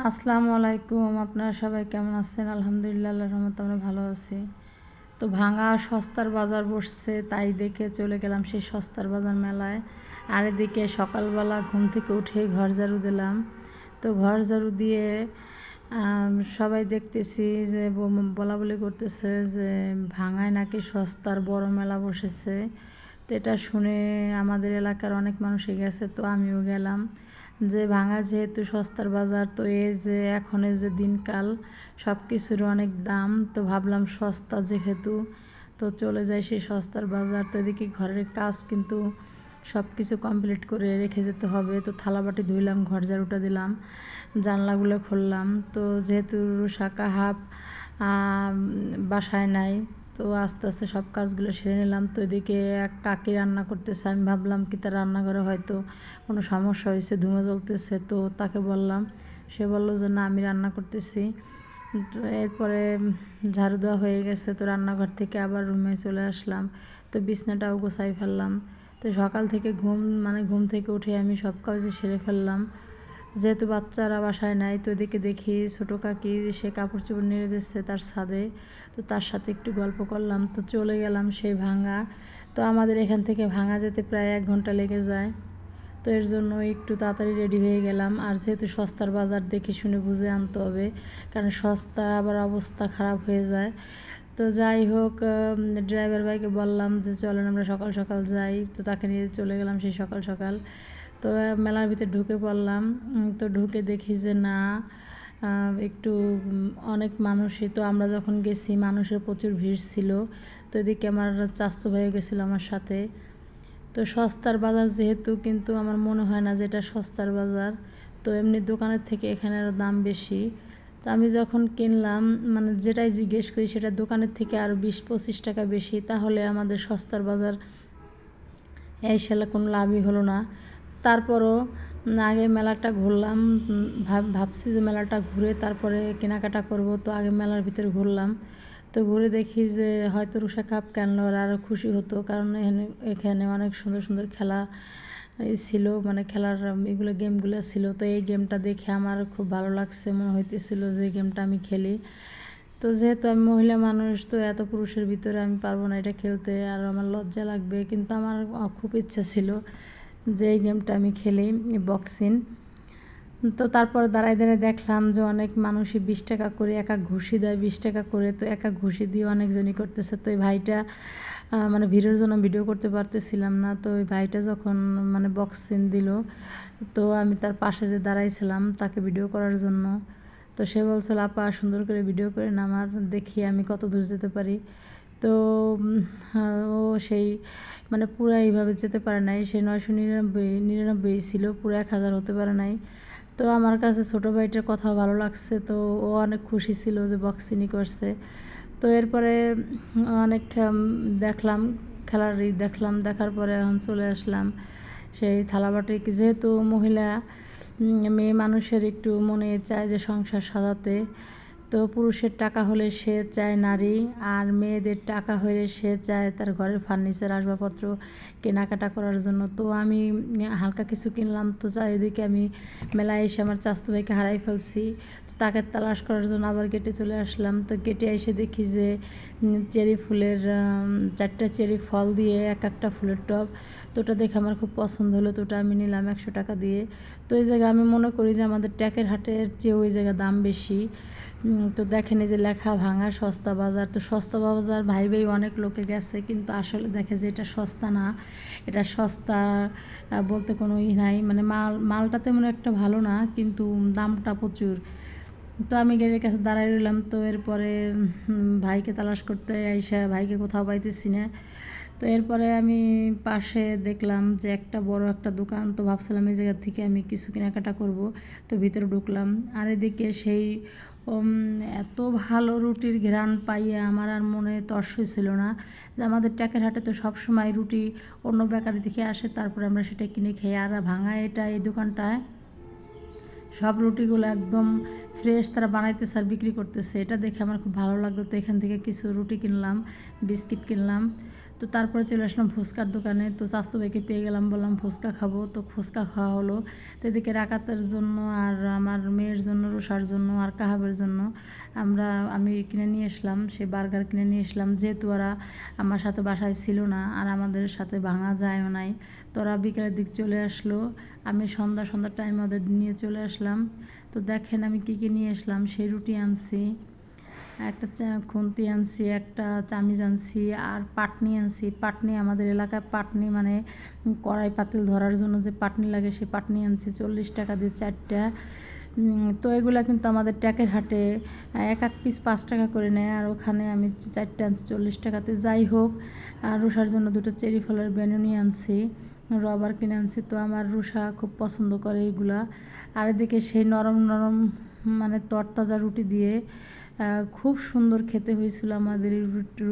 আসসালামু আলাইকুম, আপনারা সবাই কেমন আছেন? আলহামদুলিল্লাহ, আল্লাহর রহমতে আমরা ভালো আছি। তো ভাঙা সস্তার বাজার বসছে, তাই দেখে চলে গেলাম সেই সস্তার বাজার মেলায়। আর এদিকে সকালবেলা ঘুম থেকে উঠে ঘর ঝাড়ু দিলাম। তো ঘর ঝাড়ু দিয়ে সবাই দেখতেছি যে বলা বলি করতেছে যে ভাঙায় নাকি সস্তার বড় মেলা বসেছে। তো এটা শুনে আমাদের এলাকার অনেক মানুষই গেছে, তো আমিও গেলাম। যে ভাঙা যেহেতু সস্তার বাজার, তো এই যে এখন এই যে দিনকাল সব কিছুর অনেক দাম, তো ভাবলাম সস্তা যেহেতু, তো চলে যায় সেই সস্তার বাজার। তো এদিকে ঘরের কাজ কিন্তু সব কিছু কমপ্লিট করে রেখে যেতে হবে। তো থালাবাটি ধুইলাম, ঘর ঝাড়ুটা দিলাম, জানলাগুলো খুললাম। তো যেহেতু শাখা হাফ বাসায় নাই তো আস্তে আস্তে সব কাজগুলো সেরে নিলাম। তো এদিকে এক কাকি রান্না করতেছে, আমি ভাবলাম কি তার রান্নাঘরে হয়তো কোনো সমস্যা হয়েছে, ধুমে জ্বলতেছে। তো তাকে বললাম, সে বলল যে না, আমি রান্না করতেছি। এরপরে ঝাড়ু দেওয়া হয়ে গেছে, তো রান্নাঘর থেকে আবার রুমে চলে আসলাম। তো বিছনাটাও গোছাই ফেললাম। তো সকাল থেকে ঘুম মানে ঘুম থেকে উঠে আমি সব কাজই সেরে ফেললাম। যেহেতু বাচ্চারা বাসায় নাই তো এদিকে দেখি ছোটো কাকি, সে কাপড় চোপড় নেড়ে দিচ্ছে তার ছাদে। তো তার সাথে একটু গল্প করলাম। তো চলে গেলাম সেই ভাঙা। তো আমাদের এখান থেকে ভাঙা যেতে প্রায় এক ঘণ্টা লেগে যায়। তো এর জন্য একটু তাড়াতাড়ি রেডি হয়ে গেলাম। আর যেহেতু সস্তার বাজার দেখে শুনে বুঝে আনতে হবে, কারণ সস্তা আবার অবস্থা খারাপ হয়ে যায়। তো যাই হোক ড্রাইভার ভাইকে বললাম যে, চলেন আমরা সকাল সকাল যাই। তো তাকে নিয়ে চলে গেলাম সেই সকাল সকাল। তো মেলার ভিতরে ঢুকে পড়লাম। তো ঢুকে দেখি যে না একটু অনেক মানুষই। তো আমরা যখন গেছি, মানুষের প্রচুর ভিড় ছিল। তো এদিকে আমার চাস্তো ভাইও গেছিল আমার সাথে। তো সস্তার বাজার যেহেতু, কিন্তু আমার মনে হয় না যে এটা সস্তার বাজার। তো এমনি দোকানের থেকে এখানে আরও দাম বেশি। তো আমি যখন কিনলাম মানে যেটাই জিজ্ঞেস করি, সেটা দোকানের থেকে আরও বিশ পঁচিশ টাকা বেশি। তাহলে আমাদের সস্তার বাজার এই সালে কোনো লাভই হলো না। তারপরও আগে মেলাটা ঘুরলাম ভাব, ভাবছি যে মেলাটা ঘুরে তারপরে কেনাকাটা করব, তো আগে মেলার ভিতরে ঘুরলাম। তো ঘুরে দেখি যে হয়তো রুষা কাপ কেনলো ওরা আরও খুশি হতো, কারণ এখানে এখানে অনেক সুন্দর সুন্দর খেলা ছিল মানে খেলার এগুলো গেমগুলো ছিল। তো এই গেমটা দেখে আমার খুব ভালো লাগছে, মনে হইতেছিল যে গেমটা আমি খেলি। তো যেহেতু আমি মহিলা মানুষ, তো এত পুরুষের ভিতরে আমি পারব না এটা খেলতে, আর আমার লজ্জা লাগবে, কিন্তু আমার খুব ইচ্ছা ছিল। যে এই গেমটা আমি খেলি বক্সিং তো তারপর দাঁড়ায় দাঁড়ায় দেখলাম যে অনেক মানুষই বিশ টাকা করে, এক ঘুষি দেয় বিশ টাকা করে। তো এক ঘুষি দিয়ে অনেকজনই করতেছে। তো এই ভাইটা মানে ভিডিওর জন্য ভিডিও করতে পারতেছিলাম না। তো ওই ভাইটা যখন মানে বক্সিং দিল, তো আমি তার পাশে যে দাঁড়াইছিলাম, তাকে ভিডিও করার জন্য। তো সে বলছিল, আপা, সুন্দর করে ভিডিও করে আমার দেখি আমি কত দূর যেতে পারি। তো ও সেই মানে পুরো এইভাবে যেতে পারে নাই। সে নয়শো নিরানব্বই নিরানব্বই ছিল, পুরো এক হাজার হতে পারে নাই। তো আমার কাছে ছোটো ভাইটার কথা ভালো লাগছে, তো ও অনেক খুশি ছিল যে বক্সিংই করছে। তো এরপরে অনেক দেখলাম, খেলার দেখলাম, দেখার পরে এখন চলে আসলাম সেই থালাবাটি যেহেতু মহিলা মেয়ে মানুষের একটু মনে চায় যে সংসার সাজাতে তো পুরুষের টাকা হলে সে চায় নারী, আর মেয়েদের টাকা হলে সে চায় তার ঘরের ফার্নিচার আসবাবপত্র কেনাকাটা করার জন্য। তো আমি, হালকা কিছু কিনলাম, তো যা এদিকে আমি মেলায় এসে আমার চাস্তু ভাইকে হারাই ফেলছি। তো তাকে তালাশ করার জন্য আবার গেটে চলে আসলাম। তো গেটে এসে দেখি যে চেরি ফুলের চারটে চেরি ফল দিয়ে এক একটা ফুলের টব। তো ওটা দেখে আমার খুব পছন্দ হলো, তো ওটা আমি নিলাম একশো টাকা দিয়ে। তো এই জায়গায় আমি মনে করি যে আমাদের ট্যাকের হাটের চেয়ে ওই জায়গায় দাম বেশি। তো দেখেন এই যে লেখা ভাঙা সস্তা বাজার, তো সস্তা বাজার ভাই ভাই অনেক লোকে গেছে, কিন্তু আসলে দেখে যে এটা সস্তা না, এটা সস্তা বলতে কোনো ই নাই মানে মাল মালটা তেমন একটা ভালো না, কিন্তু দামটা প্রচুর। তো আমি গেটের কাছে দাঁড়াই রইলাম, তো এরপরে ভাইকে তালাশ করতে আইসা, ভাইকে কোথাও পাইতেছি না। তো এরপরে আমি পাশে দেখলাম যে একটা বড় একটা দোকান, তো ভাবছিলাম এই জায়গা থেকে আমি কিছু কেনাকাটা করব, তো ভিতরে ঢুকলাম। আর এদিকে সেই এত ভালো রুটির ঘ্রাণ পাইয়ে আমার আর মনে তর্স ছিল না যে আমাদের ট্যাকের হাটে তো সব সময় রুটি অন্য বেকারি থেকে আসে, তারপরে আমরা সেটা কিনে খেয়ে আর ভাঙা এটা এই দোকানটায়। সব রুটিগুলো একদম ফ্রেশ তারা বানাইতেছে আর বিক্রি করতেছে। এটা দেখে আমার খুব ভালো লাগল। তো এখান থেকে কিছু রুটি কিনলাম, বিস্কিট কিনলাম। তো তারপরে চলে আসলাম ফুচকার দোকানে। তো স্বাস্থ্য ভাইকে পেয়ে গেলাম, বললাম, ফুচকা খাব। তো ফুচকা খাওয়া হলো। তো এদিকে রাকাতের জন্য আর আমার মেয়ের জন্য রোসার জন্য আর কাহাবের জন্য আমরা, আমি কিনে নিয়ে আসলাম। সে বার্গার কিনে নিয়ে আসলাম। যেহেতু ওরা আমার সাথে বাসায় ছিল না আর আমাদের সাথে ভাঙা যায়ও নাই, তো ওরা বিকেলের দিক চলে আসলো। আমি সন্ধ্যা, সন্ধ্যার টাইমে ওদের নিয়ে চলে আসলাম। তো দেখেন আমি কী কী নিয়ে আসলাম। সেই রুটি আনছি। একটা খুন্তি আনছি, একটা চামিচ আনছি, আর পাটনি আনছি। পাটনি আমাদের এলাকায় পাটনি মানে কড়াই পাতিল ধরার জন্য যে পাটনি লাগে সেই পাটনি আনছি, চল্লিশ টাকা দিয়ে চারটা। তো এগুলা কিন্তু আমাদের ট্যাকের হাটে এক এক পিস পাঁচ টাকা করে নেয়, আর ওখানে আমি চারটে আনছি, চল্লিশ টাকাতে। যাই হোক, আর রুষার জন্য দুটো চেরি ফলের বেনুনি আনছি, রবার কিনে আনছি। তো আমার রুষা খুব পছন্দ করে এগুলা। আর এদিকে সেই নরম নরম মানে তরতাজা রুটি দিয়ে খুব সুন্দর খেতে হয়েছিল আমাদের রুটি